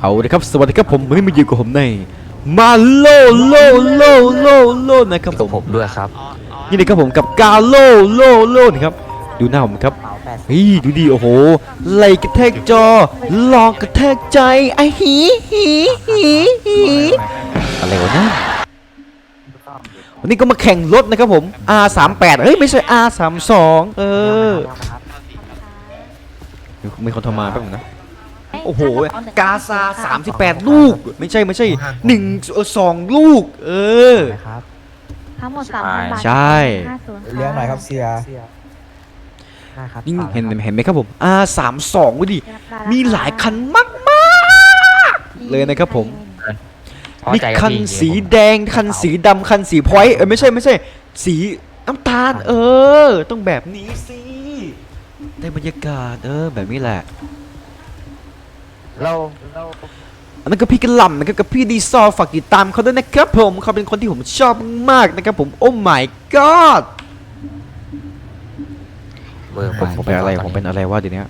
เอาเลยครับสวัสดีครับผมวันนี้มาอยู่กับผมในมาโลโลโลโลโลนะครับผกับมผมด้วยครับนี่นะครับผมกับกาโลโลโลนะครับดูหน้าผมครับเฮ้ยดูดีโอ้โหไหลกระแทกจอหลอกกระแทกใจไอ้หีหีหีหีอะไรวะเนี่ยวันนี้ก็มาแข่งรถนะครับผม R38 เฮ้ยไม่ใช่ R32 เออมีคนโทรมาแป๊บนึงนะ โอ้โห กาซา 38 ลูก ไม่ใช่ไม่ใช่หนึ่งเออสองลูก เออครับทั้งหมดสามพันบาทใช่ห้าศูนย์เลี้ยงหน่อยครับเสียได้ครับนี่ฝากเห็นครับเห็นไหมครับผม R32 วิดิ มีหลายคันมากมากเลยนะครับผมๆมีคันสีแดง คันสีดำคันสีพอยต์เออไม่ใช่ไม่ใช่ สีน้ำตาล เออ ต้องแบบนี้สิได้บรรยากาศ เออ แบบนี้แหละ เราอันนั้นก็พี่กระหล่ำนะครับกับพี่ดีซอลฝากติดตามเขาด้วยนะครับผมเขาเป็นคนที่ผมชอบมากนะครับผมโอ้ my god เบอร์ผมผมเป็นอะไรผมเป็นอะไรวะเดี๋ยวนี้